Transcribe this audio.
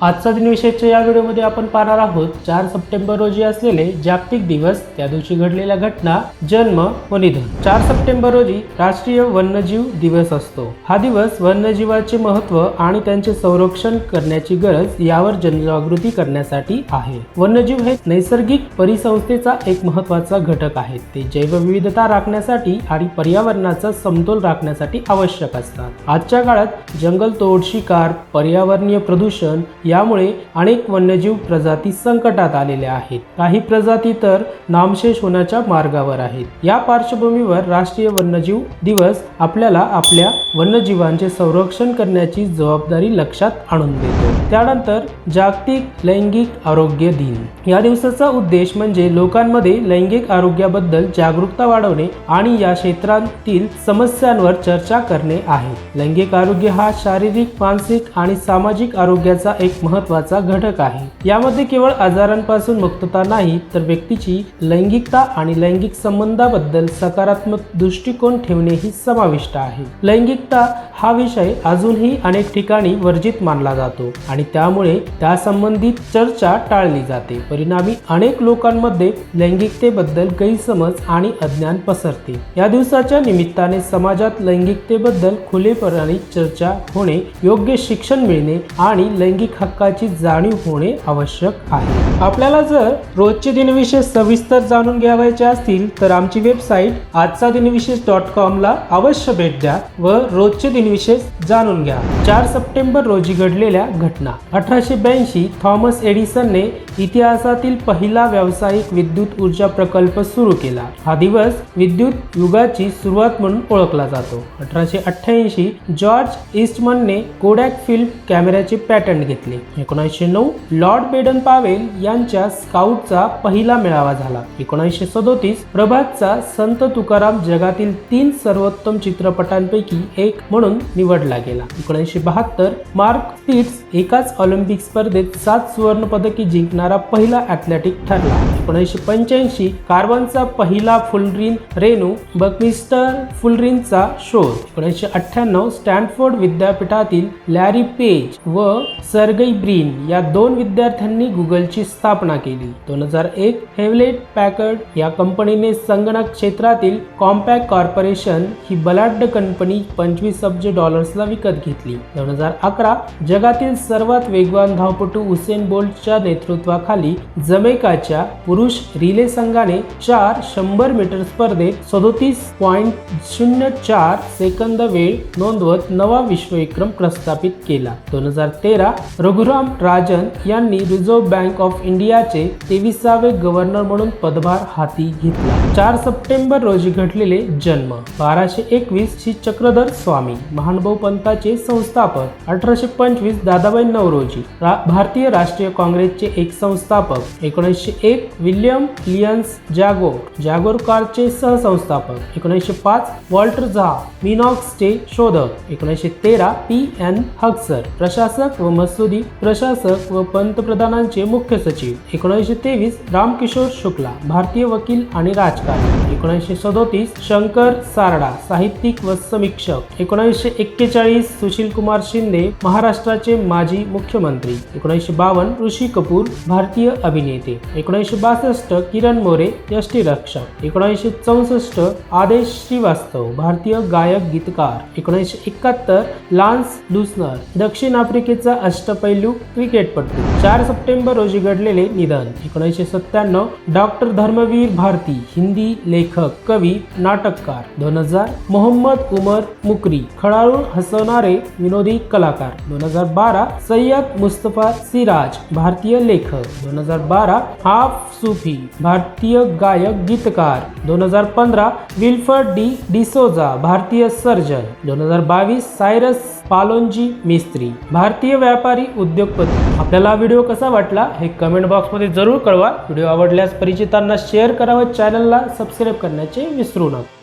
आजचा दिनविषयच्या या व्हिडिओमध्ये आपण पाहणार आहोत चार सप्टेंबर रोजी असलेले जागतिक दिवस त्या दिवशी घडलेल्या घटना जन्म व निधन. चार सप्टेंबर रोजी राष्ट्रीय वन्यजीव दिवस असतो. हा दिवस वन्यजीवाचे महत्त्व आणि त्यांचे संरक्षण करण्याची गरज यावर जनजागृती करण्यासाठी आहे. वन्यजीव हे नैसर्गिक परिसंस्थेचा एक महत्त्वाचा घटक आहे ते जैवविविधता राखण्यासाठी आणि पर्यावरणाचा समतोल राखण्यासाठी आवश्यक असतात. आजच्या काळात जंगल तोड शिकार पर्यावरणीय प्रदूषण यामुळे अनेक वन्यजीव प्रजाती संकटात आलेल्या आहेत. काही प्रजाती तर नामशेष होण्याच्या मार्गावर आहेत. या पार्श्वभूमीवर राष्ट्रीय वन्यजीव दिवस आपल्याला आपल्या वन्यजीवांचे संरक्षण करण्याची जबाबदारी लक्षात आणून देतो. त्यानंतर जागतिक लैंगिक आरोग्य दिन. या दिवसाचा उद्देश म्हणजे लोकांमध्ये लैंगिक आरोग्याबद्दल जागरूकता वाढवणे आणि या क्षेत्रातील समस्यांवर चर्चा करणे आहे. लैंगिक आरोग्य हा शारीरिक मानसिक आणि सामाजिक आरोग्याचा एक महत्त्वाचा घटक आहे. यामध्ये केवळ आजारांपासून मुक्तता नाही तर व्यक्तीची लैंगिकता आणि लैंगिक संबंधाबद्दल सकारात्मक दृष्टिकोन ठेवणेही समाविष्ट आहे. लैंगिकता हा विषय अजूनही अनेक ठिकाणी वर्जित मानला जातो आणि त्यामुळे त्या संबंधित चर्चा टाळली जाते. परिणामी अनेक लोकांमध्ये लैंगिकतेबद्दल गैरसमज आणि अज्ञान पसरते. या दिवसाच्या निमित्ताने समाजात लैंगिकतेबद्दल खुलेपणाने चर्चा होणे योग्य शिक्षण मिळणे आणि लैंगिक हक्काची जाणीव होणे आवश्यक आहे. आपल्याला जर रोजचे दिनविशेष सविस्तर जाणून घ्यावायचे असतील तर आमची वेबसाईट आजचा दिनविशेष डॉट कॉमला अवश्य भेट द्या व रोजचे दिनविशेष जाणून घ्या. चार सप्टेंबर रोजी घडलेल्या घटना. अठराशे ब्याऐंशी थॉमस एडिसनने इतिहासातील पहिला व्यावसायिक विद्युत ऊर्जा प्रकल्प सुरू केला. हा दिवस विद्युत युगाची सुरुवात म्हणून ओळखला जातो. अठराशे अठ्ठ्याऐंशी जॉर्ज इस्टमनने कोडॅक फिल्म कॅमेऱ्याचे पॅटर्न घेतले. एकोणीसशे नऊ लॉर्ड बेडन पावेल यांच्या स्काउटचा पहिला मेळावा झाला. एकोणीसशे सदोतीस प्रभातचा संत तुकाराम जगातील तीन सर्वोत्तम चित्रपटांपैकी एक म्हणून निवडला गेला. एकोणीसशे बहात्तर मार्क स्पिट्स एकाच ऑलिम्पिक स्पर्धेत सात सुवर्ण पदके जिंकणारा पहिला ॲथलेटिक ठरला. एकोणीसशे पंच्याऐंशी कार्बनचा पहिला फुलरिन रेणू बकमिस्टर फुलरिनचा शोध. एकोणीसशे अठ्ठ्याण्णव स्टॅनफोर्ड विद्यापीठातील लॅरी पेज व आणि ब्रीन या दोन विद्यार्थ्यांनी गुगलची स्थापना केली. दोन हजार एक हेवलेट पॅकर्ड या कंपनीने संगणक क्षेत्रातील कॉम्पॅक्ट कॉर्पोरेशन ही बलाढ्य कंपनी पंचवीस अब्ज डॉलर्सला विकत घेतली. दोन हजार अकरा जगातील सर्वात वेगवान धावपटू उसेन बोल्टच्या नेतृत्वाखाली जमेकाच्या पुरुष रिले संघाने चार शंभर मीटर स्पर्धेत सदोतीस पॉइंट शून्य चार सेकंद वेळ नोंदवत नवा विश्वविक्रम प्रस्थापित केला. दोन हजार तेरा रघुराम राजन यांनी रिझर्व्ह बँक ऑफ इंडियाचे तेविसावे गव्हर्नर म्हणून पदभार हाती घेतला. चार सप्टेंबर रोजी घडलेले जन्म. बाराशे एकवीस श्री चक्रधर स्वामी महानुभव पंथाचे संस्थापक. अठराशे पंचवीस दादाबाई नवरोजी रा, भारतीय राष्ट्रीय काँग्रेसचे एक संस्थापक. एकोणीसशे एक विल्यम लियन्स जॅगोर जॅगोर कारचे सहसंस्थापक. एकोणीसशे पाच वॉल्टर झा मिनॉक्सचे शोधक. एकोणीसशे तेरा पी एन हक्सर प्रशासक व मसुदी प्रशासक व पंतप्रधानांचे मुख्य सचिव. एकोणीसशे तेवीस रामकिशोर शुक्ला भारतीय वकील आणि राजकारणी. एकोणीसशे सदोतीस शंकर सारडा साहित्यिक व समीक्षक. एकोणीसशे एक्केचाळीस सुशील कुमार शिंदे महाराष्ट्राचे माजी मुख्यमंत्री. एकोणीसशे बावन्न ऋषी कपूर भारतीय अभिनेते. एकोणीसशे बासष्ट किरण मोरे यष्टीरक्षक एकोणीसशे चौसष्ट आदेश श्रीवास्तव भारतीय गायक गीतकार. एकोणीसशे एकाहत्तर लान्स लुसनर दक्षिण आफ्रिकेचा पैलू क्रिकेटपटू चार सप्टेंबर रोजी घडलेले निधन. एकोणीसशे सत्त्याण्णव डॉक्टर धर्मवीर भारती हिंदी लेखक कवी नाटककार. दोन हजार मोहम्मद उमर मुकरी खळाळू हसवणारे विनोदी कलाकार. दोन हजार बारा सय्यद मुस्तफा सिराज भारतीय लेखक. दोन हजार बारा हाफ सुफी भारतीय गायक गीतकार. दोन हजार पंधरा विल्फर्ड डी डिसोजा भारतीय सर्जन. दोन हजार बावीस सायरस पालोंजी मिस्त्री भारतीय व्यापारी उद्योगपती. आपल्याला हा व्हिडिओ कसा वाटला हे कमेंट बॉक्समध्ये जरूर कळवा. व्हिडिओ आवडल्यास परिचितांना शेअर करा व चॅनलला सबस्क्राईब करण्याचे विसरू नका.